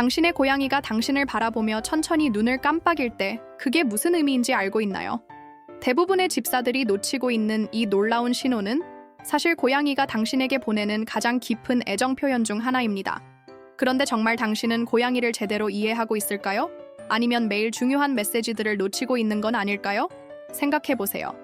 당신의 고양이가 당신을 바라보며 천천히 눈을 깜빡일 때 그게 무슨 의미인지 알고 있나요? 대부분의 집사들이 놓치고 있는 이 놀라운 신호는 사실 고양이가 당신에게 보내는 가장 깊은 애정 표현 중 하나입니다. 그런데 정말 당신은 고양이를 제대로 이해하고 있을까요? 아니면 매일 중요한 메시지들을 놓치고 있는 건 아닐까요? 생각해 보세요.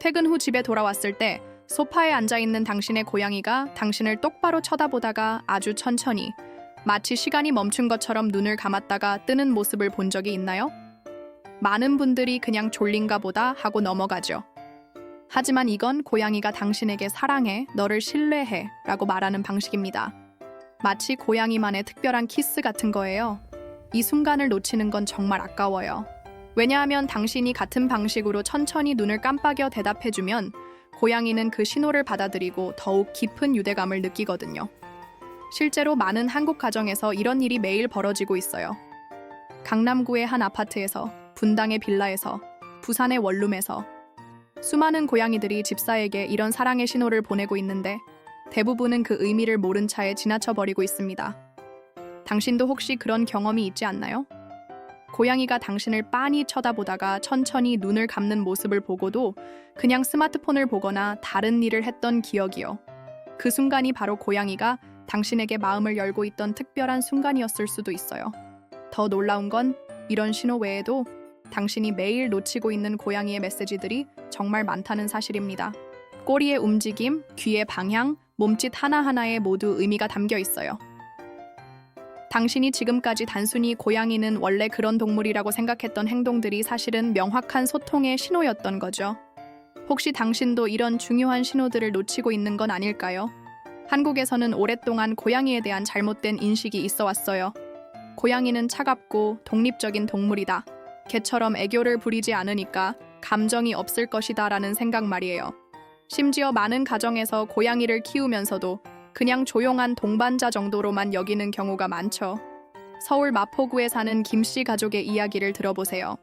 퇴근 후 집에 돌아왔을 때 소파에 앉아 있는 당신의 고양이가 당신을 똑바로 쳐다보다가 아주 천천히 마치 시간이 멈춘 것처럼 눈을 감았다가 뜨는 모습을 본 적이 있나요? 많은 분들이 그냥 졸린가 보다 하고 넘어가죠. 하지만 이건 고양이가 당신에게 사랑해, 너를 신뢰해 라고 말하는 방식입니다. 마치 고양이만의 특별한 키스 같은 거예요. 이 순간을 놓치는 건 정말 아까워요. 왜냐하면 당신이 같은 방식으로 천천히 눈을 깜빡여 대답해주면 고양이는 그 신호를 받아들이고 더욱 깊은 유대감을 느끼거든요. 실제로 많은 한국 가정에서 이런 일이 매일 벌어지고 있어요. 강남구의 한 아파트에서, 분당의 빌라에서, 부산의 원룸에서 수많은 고양이들이 집사에게 이런 사랑의 신호를 보내고 있는데 대부분은 그 의미를 모른 차에 지나쳐 버리고 있습니다. 당신도 혹시 그런 경험이 있지 않나요? 고양이가 당신을 빤히 쳐다보다가 천천히 눈을 감는 모습을 보고도 그냥 스마트폰을 보거나 다른 일을 했던 기억이요. 그 순간이 바로 고양이가 당신에게 마음을 열고 있던 특별한 순간이었을 수도 있어요. 더 놀라운 건 이런 신호 외에도 당신이 매일 놓치고 있는 고양이의 메시지들이 정말 많다는 사실입니다. 꼬리의 움직임, 귀의 방향, 몸짓 하나하나에 모두 의미가 담겨 있어요. 당신이 지금까지 단순히 고양이는 원래 그런 동물이라고 생각했던 행동들이 사실은 명확한 소통의 신호였던 거죠. 혹시 당신도 이런 중요한 신호들을 놓치고 있는 건 아닐까요? 한국에서는 오랫동안 고양이에 대한 잘못된 인식이 있어 왔어요. 고양이는 차갑고 독립적인 동물이다. 개처럼 애교를 부리지 않으니까 감정이 없을 것이다 라는 생각 말이에요. 심지어 많은 가정에서 고양이를 키우면서도 그냥 조용한 동반자 정도로만 여기는 경우가 많죠. 서울 마포구에 사는 김씨 가족의 이야기를 들어보세요.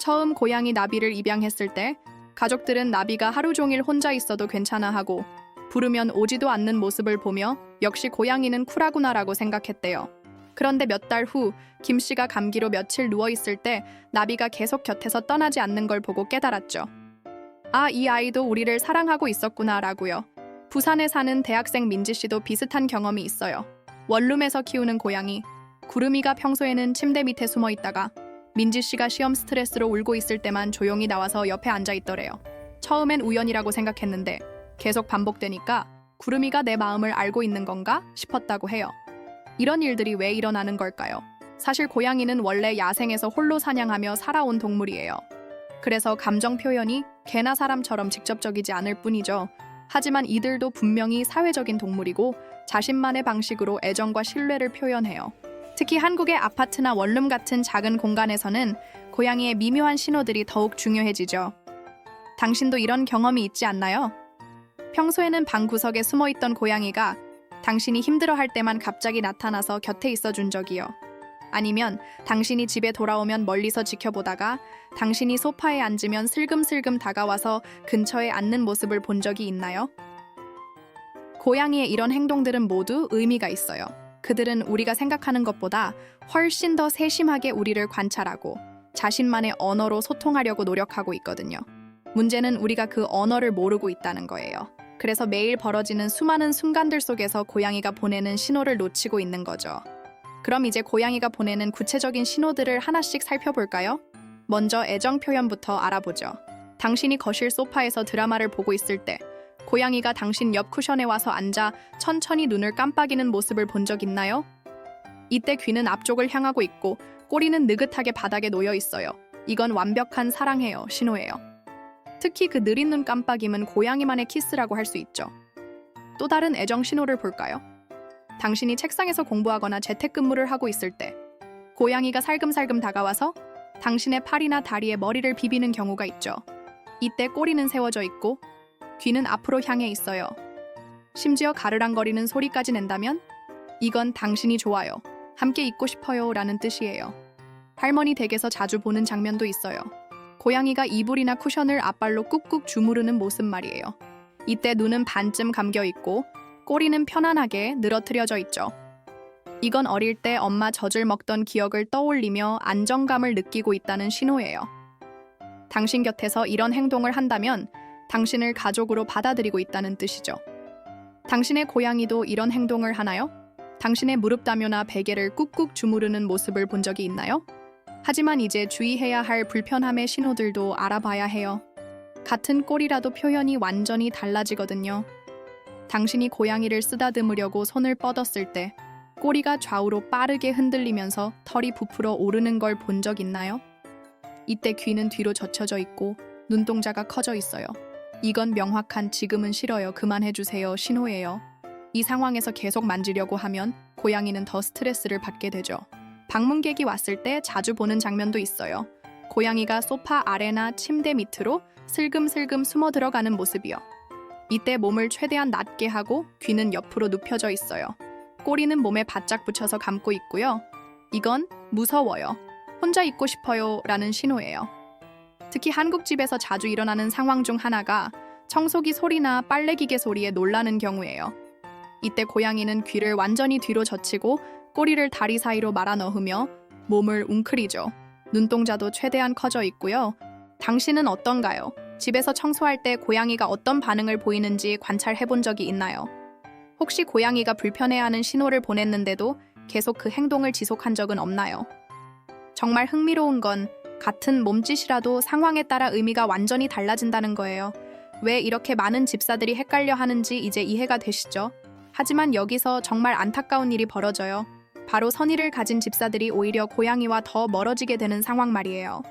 처음 고양이 나비를 입양했을 때 가족들은 나비가 하루 종일 혼자 있어도 괜찮아 하고 부르면 오지도 않는 모습을 보며 역시 고양이는 쿨하구나라고 생각했대요. 그런데 몇 달 후 김 씨가 감기로 며칠 누워 있을 때 나비가 계속 곁에서 떠나지 않는 걸 보고 깨달았죠. 아, 이 아이도 우리를 사랑하고 있었구나라고요. 부산에 사는 대학생 민지 씨도 비슷한 경험이 있어요. 원룸에서 키우는 고양이. 구름이가 평소에는 침대 밑에 숨어 있다가 민지 씨가 시험 스트레스로 울고 있을 때만 조용히 나와서 옆에 앉아 있더래요. 처음엔 우연이라고 생각했는데 계속 반복되니까 구름이가 내 마음을 알고 있는 건가 싶었다고 해요. 이런 일들이 왜 일어나는 걸까요? 사실 고양이는 원래 야생에서 홀로 사냥하며 살아온 동물이에요. 그래서 감정 표현이 개나 사람처럼 직접적이지 않을 뿐이죠. 하지만 이들도 분명히 사회적인 동물이고 자신만의 방식으로 애정과 신뢰를 표현해요. 특히 한국의 아파트나 원룸 같은 작은 공간에서는 고양이의 미묘한 신호들이 더욱 중요해지죠. 당신도 이런 경험이 있지 않나요? 평소에는 방 구석에 숨어 있던 고양이가 당신이 힘들어 할 때만 갑자기 나타나서 곁에 있어 준 적이요. 아니면 당신이 집에 돌아오면 멀리서 지켜보다가 당신이 소파에 앉으면 슬금슬금 다가와서 근처에 앉는 모습을 본 적이 있나요? 고양이의 이런 행동들은 모두 의미가 있어요. 그들은 우리가 생각하는 것보다 훨씬 더 세심하게 우리를 관찰하고 자신만의 언어로 소통하려고 노력하고 있거든요. 문제는 우리가 그 언어를 모르고 있다는 거예요. 그래서 매일 벌어지는 수많은 순간들 속에서 고양이가 보내는 신호를 놓치고 있는 거죠. 그럼 이제 고양이가 보내는 구체적인 신호들을 하나씩 살펴볼까요? 먼저 애정 표현부터 알아보죠. 당신이 거실 소파에서 드라마를 보고 있을 때 고양이가 당신 옆 쿠션에 와서 앉아 천천히 눈을 깜빡이는 모습을 본 적 있나요? 이때 귀는 앞쪽을 향하고 있고 꼬리는 느긋하게 바닥에 놓여 있어요. 이건 완벽한 사랑해요 신호예요. 특히 그 느린 눈 깜빡임은 고양이만의 키스라고 할 수 있죠. 또 다른 애정 신호를 볼까요? 당신이 책상에서 공부하거나 재택근무를 하고 있을 때 고양이가 살금살금 다가와서 당신의 팔이나 다리에 머리를 비비는 경우가 있죠. 이때 꼬리는 세워져 있고 귀는 앞으로 향해 있어요. 심지어 가르랑거리는 소리까지 낸다면 이건 당신이 좋아요. 함께 있고 싶어요 라는 뜻이에요. 할머니 댁에서 자주 보는 장면도 있어요. 고양이가 이불이나 쿠션을 앞발로 꾹꾹 주무르는 모습 말이에요. 이때 눈은 반쯤 감겨 있고 꼬리는 편안하게 늘어뜨려져 있죠. 이건 어릴 때 엄마 젖을 먹던 기억을 떠올리며 안정감을 느끼고 있다는 신호예요. 당신 곁에서 이런 행동을 한다면 당신을 가족으로 받아들이고 있다는 뜻이죠. 당신의 고양이도 이런 행동을 하나요? 당신의 무릎 다묘나 베개를 꾹꾹 주무르는 모습을 본 적이 있나요? 하지만 이제 주의해야 할 불편함의 신호들도 알아봐야 해요. 같은 꼴이라도 표현이 완전히 달라지거든요. 당신이 고양이를 쓰다듬으려고 손을 뻗었을 때 꼬리가 좌우로 빠르게 흔들리면서 털이 부풀어 오르는 걸 본 적 있나요? 이때 귀는 뒤로 젖혀져 있고 눈동자가 커져 있어요. 이건 명확한 지금은 싫어요. 그만해주세요. 신호예요. 이 상황에서 계속 만지려고 하면 고양이는 더 스트레스를 받게 되죠. 방문객이 왔을 때 자주 보는 장면도 있어요. 고양이가 소파 아래나 침대 밑으로 슬금슬금 숨어 들어가는 모습이요. 이때 몸을 최대한 낮게 하고 귀는 옆으로 눕혀져 있어요. 꼬리는 몸에 바짝 붙여서 감고 있고요. 이건 무서워요. 혼자 있고 싶어요 라는 신호예요. 특히 한국 집에서 자주 일어나는 상황 중 하나가 청소기 소리나 빨래기계 소리에 놀라는 경우예요. 이때 고양이는 귀를 완전히 뒤로 젖히고 꼬리를 다리 사이로 말아 넣으며 몸을 웅크리죠. 눈동자도 최대한 커져 있고요. 당신은 어떤가요? 집에서 청소할 때 고양이가 어떤 반응을 보이는지 관찰해 본 적이 있나요? 혹시 고양이가 불편해하는 신호를 보냈는데도 계속 그 행동을 지속한 적은 없나요? 정말 흥미로운 건 같은 몸짓이라도 상황에 따라 의미가 완전히 달라진다는 거예요. 왜 이렇게 많은 집사들이 헷갈려 하는지 이제 이해가 되시죠? 하지만 여기서 정말 안타까운 일이 벌어져요. 바로 선의를 가진 집사들이 오히려 고양이와 더 멀어지게 되는 상황 말이에요.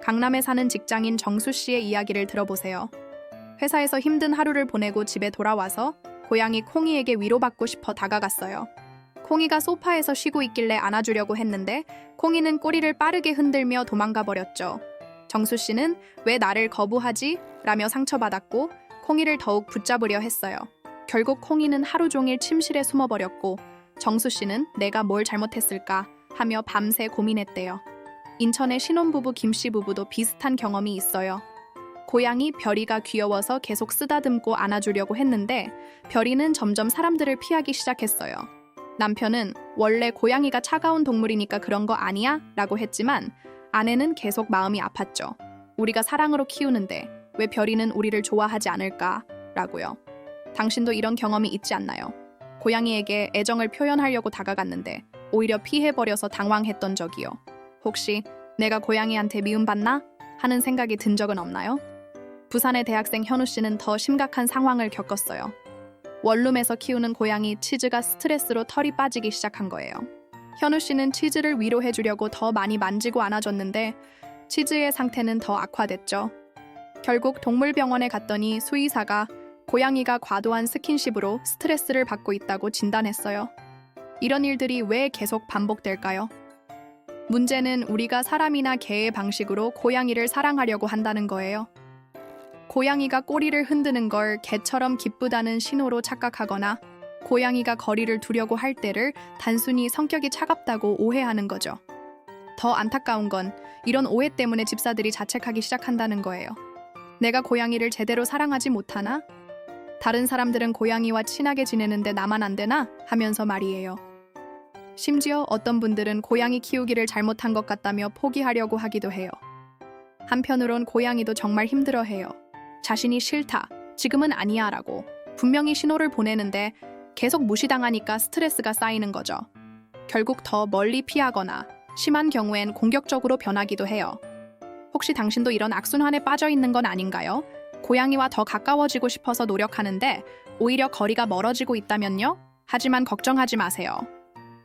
강남에 사는 직장인 정수 씨의 이야기를 들어보세요. 회사에서 힘든 하루를 보내고 집에 돌아와서 고양이 콩이에게 위로받고 싶어 다가갔어요. 콩이가 소파에서 쉬고 있길래 안아주려고 했는데 콩이는 꼬리를 빠르게 흔들며 도망가 버렸죠. 정수 씨는 왜 나를 거부하지? 라며 상처받았고 콩이를 더욱 붙잡으려 했어요. 결국 콩이는 하루 종일 침실에 숨어버렸고 정수 씨는 내가 뭘 잘못했을까 하며 밤새 고민했대요. 인천의 신혼부부 김씨 부부도 비슷한 경험이 있어요. 고양이 별이가 귀여워서 계속 쓰다듬고 안아주려고 했는데 별이는 점점 사람들을 피하기 시작했어요. 남편은 원래 고양이가 차가운 동물이니까 그런 거 아니야? 라고 했지만 아내는 계속 마음이 아팠죠. 우리가 사랑으로 키우는데 왜 별이는 우리를 좋아하지 않을까? 라고요. 당신도 이런 경험이 있지 않나요? 고양이에게 애정을 표현하려고 다가갔는데 오히려 피해버려서 당황했던 적이요. 혹시 내가 고양이한테 미움받나? 하는 생각이 든 적은 없나요? 부산의 대학생 현우 씨는 더 심각한 상황을 겪었어요. 원룸에서 키우는 고양이 치즈가 스트레스로 털이 빠지기 시작한 거예요. 현우 씨는 치즈를 위로해 주려고 더 많이 만지고 안아줬는데 치즈의 상태는 더 악화됐죠. 결국 동물병원에 갔더니 수의사가 고양이가 과도한 스킨십으로 스트레스를 받고 있다고 진단했어요. 이런 일들이 왜 계속 반복될까요? 문제는 우리가 사람이나 개의 방식으로 고양이를 사랑하려고 한다는 거예요. 고양이가 꼬리를 흔드는 걸 개처럼 기쁘다는 신호로 착각하거나 고양이가 거리를 두려고 할 때를 단순히 성격이 차갑다고 오해하는 거죠. 더 안타까운 건 이런 오해 때문에 집사들이 자책하기 시작한다는 거예요. 내가 고양이를 제대로 사랑하지 못하나? 다른 사람들은 고양이와 친하게 지내는데 나만 안 되나? 하면서 말이에요. 심지어 어떤 분들은 고양이 키우기를 잘못한 것 같다며 포기하려고 하기도 해요. 한편으론 고양이도 정말 힘들어 해요. 자신이 싫다, 지금은 아니야 라고 분명히 신호를 보내는데 계속 무시당하니까 스트레스가 쌓이는 거죠. 결국 더 멀리 피하거나 심한 경우엔 공격적으로 변하기도 해요. 혹시 당신도 이런 악순환에 빠져 있는 건 아닌가요? 고양이와 더 가까워지고 싶어서 노력하는데 오히려 거리가 멀어지고 있다면요? 하지만 걱정하지 마세요.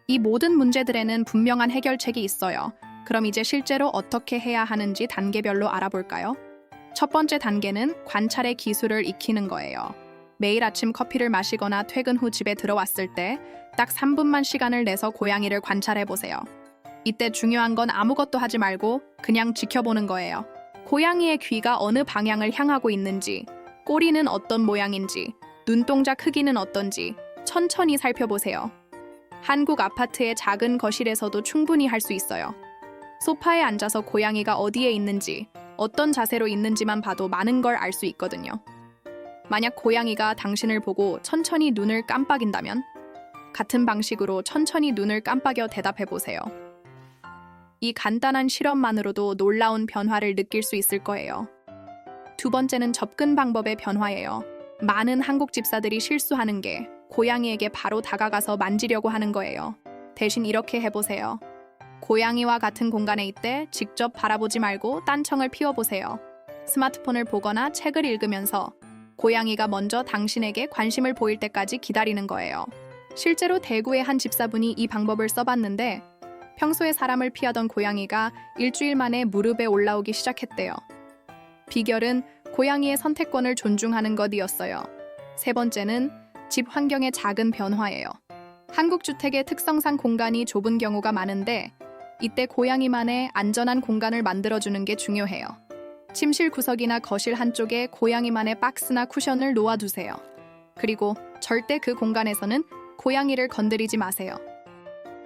이 모든 문제들에는 분명한 해결책이 있어요. 그럼 이제 실제로 어떻게 해야 하는지 단계별로 알아볼까요? 첫 번째 단계는 관찰의 기술을 익히는 거예요. 매일 아침 커피를 마시거나 퇴근 후 집에 들어왔을 때 딱 3분만 시간을 내서 고양이를 관찰해 보세요. 이때 중요한 건 아무것도 하지 말고 그냥 지켜보는 거예요. 고양이의 귀가 어느 방향을 향하고 있는지, 꼬리는 어떤 모양인지, 눈동자 크기는 어떤지 천천히 살펴보세요. 한국 아파트의 작은 거실에서도 충분히 할 수 있어요. 소파에 앉아서 고양이가 어디에 있는지, 어떤 자세로 있는지만 봐도 많은 걸 알 수 있거든요. 만약 고양이가 당신을 보고 천천히 눈을 깜빡인다면 같은 방식으로 천천히 눈을 깜빡여 대답해 보세요. 이 간단한 실험만으로도 놀라운 변화를 느낄 수 있을 거예요. 두 번째는 접근 방법의 변화예요. 많은 한국 집사들이 실수하는 게 고양이에게 바로 다가가서 만지려고 하는 거예요. 대신 이렇게 해보세요. 고양이와 같은 공간에 있대 직접 바라보지 말고 딴청을 피워보세요. 스마트폰을 보거나 책을 읽으면서 고양이가 먼저 당신에게 관심을 보일 때까지 기다리는 거예요. 실제로 대구의 한 집사분이 이 방법을 써봤는데 평소에 사람을 피하던 고양이가 일주일 만에 무릎에 올라오기 시작했대요. 비결은 고양이의 선택권을 존중하는 것이었어요. 세 번째는 집 환경의 작은 변화예요. 한국 주택의 특성상 공간이 좁은 경우가 많은데 이때 고양이만의 안전한 공간을 만들어주는 게 중요해요. 침실 구석이나 거실 한쪽에 고양이만의 박스나 쿠션을 놓아두세요. 그리고 절대 그 공간에서는 고양이를 건드리지 마세요.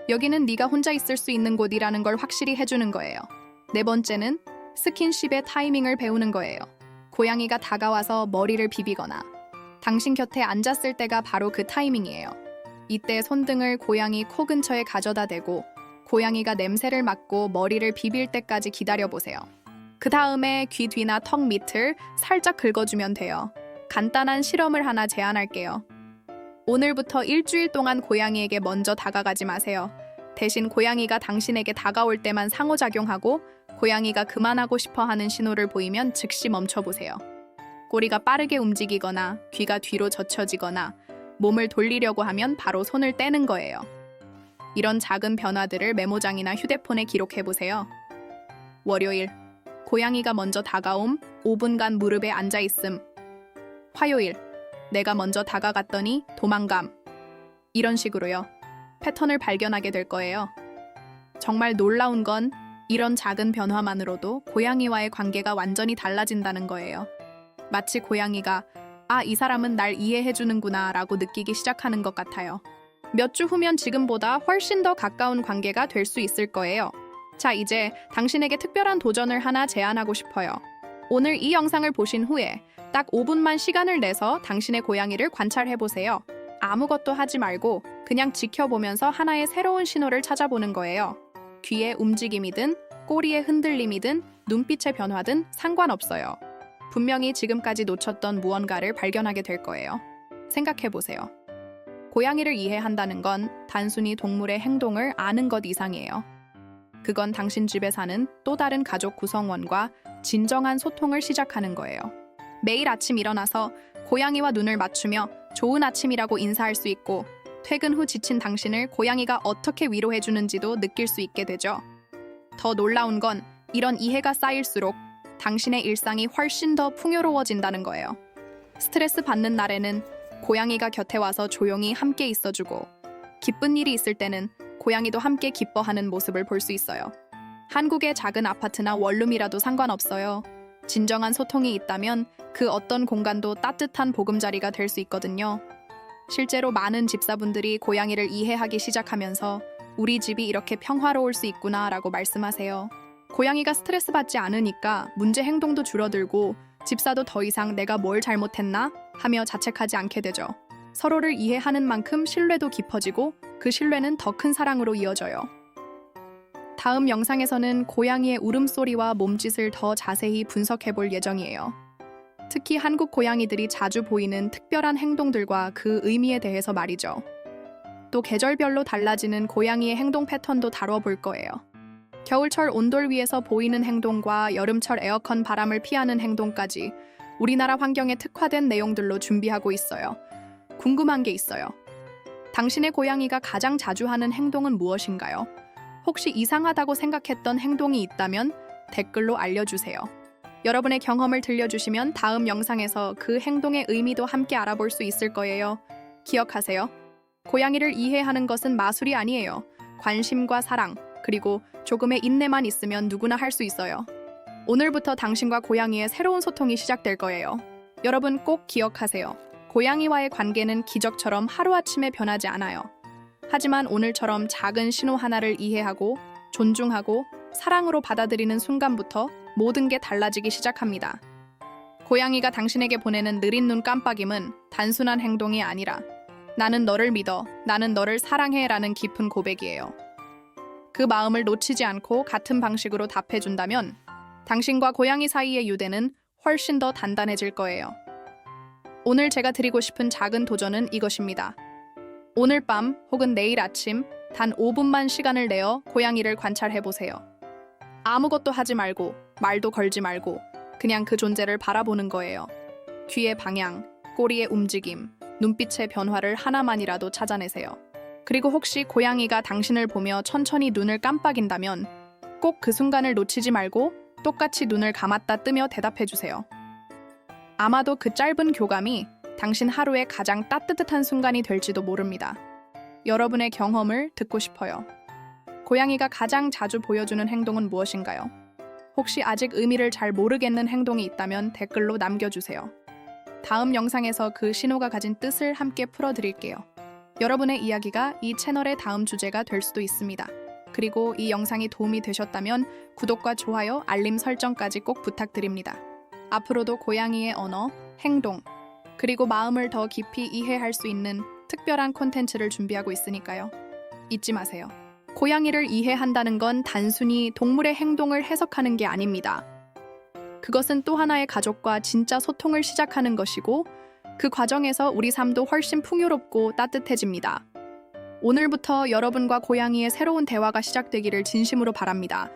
여기는 네가 혼자 있을 수 있는 곳이라는 걸 확실히 해주는 거예요. 네 번째는 스킨십의 타이밍을 배우는 거예요. 고양이가 다가와서 머리를 비비거나 당신 곁에 앉았을 때가 바로 그 타이밍이에요. 이때 손등을 고양이 코 근처에 가져다 대고 고양이가 냄새를 맡고 머리를 비빌 때까지 기다려 보세요. 그 다음에 귀 뒤나 턱 밑을 살짝 긁어주면 돼요. 간단한 실험을 하나 제안할게요. 오늘부터 일주일 동안 고양이에게 먼저 다가가지 마세요. 대신 고양이가 당신에게 다가올 때만 상호작용하고 고양이가 그만하고 싶어 하는 신호를 보이면 즉시 멈춰보세요. 꼬리가 빠르게 움직이거나 귀가 뒤로 젖혀지거나 몸을 돌리려고 하면 바로 손을 떼는 거예요. 이런 작은 변화들을 메모장이나 휴대폰에 기록해 보세요. 월요일 고양이가 먼저 다가옴 5분간 무릎에 앉아 있음. 화요일 내가 먼저 다가갔더니 도망감. 이런 식으로요. 패턴을 발견하게 될 거예요. 정말 놀라운 건 이런 작은 변화만으로도 고양이와의 관계가 완전히 달라진다는 거예요. 마치 고양이가 아, 이 사람은 날 이해해주는구나 라고 느끼기 시작하는 것 같아요. 몇 주 후면 지금보다 훨씬 더 가까운 관계가 될 수 있을 거예요. 자, 이제 당신에게 특별한 도전을 하나 제안하고 싶어요. 오늘 이 영상을 보신 후에 딱 5분만 시간을 내서 당신의 고양이를 관찰해 보세요. 아무것도 하지 말고 그냥 지켜보면서 하나의 새로운 신호를 찾아보는 거예요. 귀의 움직임이든 꼬리의 흔들림이든 눈빛의 변화든 상관없어요. 분명히 지금까지 놓쳤던 무언가를 발견하게 될 거예요. 생각해 보세요. 고양이를 이해한다는 건 단순히 동물의 행동을 아는 것 이상이에요. 그건 당신 집에 사는 또 다른 가족 구성원과 진정한 소통을 시작하는 거예요. 매일 아침 일어나서 고양이와 눈을 맞추며 좋은 아침이라고 인사할 수 있고 퇴근 후 지친 당신을 고양이가 어떻게 위로해 주는지도 느낄 수 있게 되죠. 더 놀라운 건 이런 이해가 쌓일수록 당신의 일상이 훨씬 더 풍요로워진다는 거예요. 스트레스 받는 날에는 고양이가 곁에 와서 조용히 함께 있어주고 기쁜 일이 있을 때는 고양이도 함께 기뻐하는 모습을 볼 수 있어요. 한국의 작은 아파트나 원룸이라도 상관없어요. 진정한 소통이 있다면 그 어떤 공간도 따뜻한 보금자리가 될 수 있거든요. 실제로 많은 집사분들이 고양이를 이해하기 시작하면서 우리 집이 이렇게 평화로울 수 있구나라고 말씀하세요. 고양이가 스트레스 받지 않으니까 문제 행동도 줄어들고 집사도 더 이상 내가 뭘 잘못했나 하며 자책하지 않게 되죠. 서로를 이해하는 만큼 신뢰도 깊어지고 그 신뢰는 더 큰 사랑으로 이어져요. 다음 영상에서는 고양이의 울음소리와 몸짓을 더 자세히 분석해 볼 예정이에요. 특히 한국 고양이들이 자주 보이는 특별한 행동들과 그 의미에 대해서 말이죠. 또 계절별로 달라지는 고양이의 행동 패턴도 다뤄볼 거예요. 겨울철 온돌 위에서 보이는 행동과 여름철 에어컨 바람을 피하는 행동까지 우리나라 환경에 특화된 내용들로 준비하고 있어요. 궁금한 게 있어요. 당신의 고양이가 가장 자주 하는 행동은 무엇인가요? 혹시 이상하다고 생각했던 행동이 있다면 댓글로 알려주세요. 여러분의 경험을 들려주시면 다음 영상에서 그 행동의 의미도 함께 알아볼 수 있을 거예요. 기억하세요. 고양이를 이해하는 것은 마술이 아니에요. 관심과 사랑, 그리고 조금의 인내만 있으면 누구나 할 수 있어요. 오늘부터 당신과 고양이의 새로운 소통이 시작될 거예요. 여러분 꼭 기억하세요. 고양이와의 관계는 기적처럼 하루아침에 변하지 않아요. 하지만 오늘처럼 작은 신호 하나를 이해하고 존중하고 사랑으로 받아들이는 순간부터 모든 게 달라지기 시작합니다. 고양이가 당신에게 보내는 느린 눈 깜빡임은 단순한 행동이 아니라 나는 너를 믿어. 나는 너를 사랑해. 라는 깊은 고백이에요. 그 마음을 놓치지 않고 같은 방식으로 답해준다면 당신과 고양이 사이의 유대는 훨씬 더 단단해질 거예요. 오늘 제가 드리고 싶은 작은 도전은 이것입니다. 오늘 밤 혹은 내일 아침 단 5분만 시간을 내어 고양이를 관찰해 보세요. 아무것도 하지 말고 말도 걸지 말고 그냥 그 존재를 바라보는 거예요. 귀의 방향, 꼬리의 움직임, 눈빛의 변화를 하나만이라도 찾아내세요. 그리고 혹시 고양이가 당신을 보며 천천히 눈을 깜빡인다면 꼭 그 순간을 놓치지 말고 똑같이 눈을 감았다 뜨며 대답해 주세요. 아마도 그 짧은 교감이 당신 하루의 가장 따뜻한 순간이 될지도 모릅니다. 여러분의 경험을 듣고 싶어요. 고양이가 가장 자주 보여주는 행동은 무엇인가요? 혹시 아직 의미를 잘 모르겠는 행동이 있다면 댓글로 남겨주세요. 다음 영상에서 그 신호가 가진 뜻을 함께 풀어드릴게요. 여러분의 이야기가 이 채널의 다음 주제가 될 수도 있습니다. 그리고 이 영상이 도움이 되셨다면 구독과 좋아요, 알림 설정까지 꼭 부탁드립니다. 앞으로도 고양이의 언어, 행동, 그리고 마음을 더 깊이 이해할 수 있는 특별한 콘텐츠를 준비하고 있으니까요. 잊지 마세요. 고양이를 이해한다는 건 단순히 동물의 행동을 해석하는 게 아닙니다. 그것은 또 하나의 가족과 진짜 소통을 시작하는 것이고 그 과정에서 우리 삶도 훨씬 풍요롭고 따뜻해집니다. 오늘부터 여러분과 고양이의 새로운 대화가 시작되기를 진심으로 바랍니다.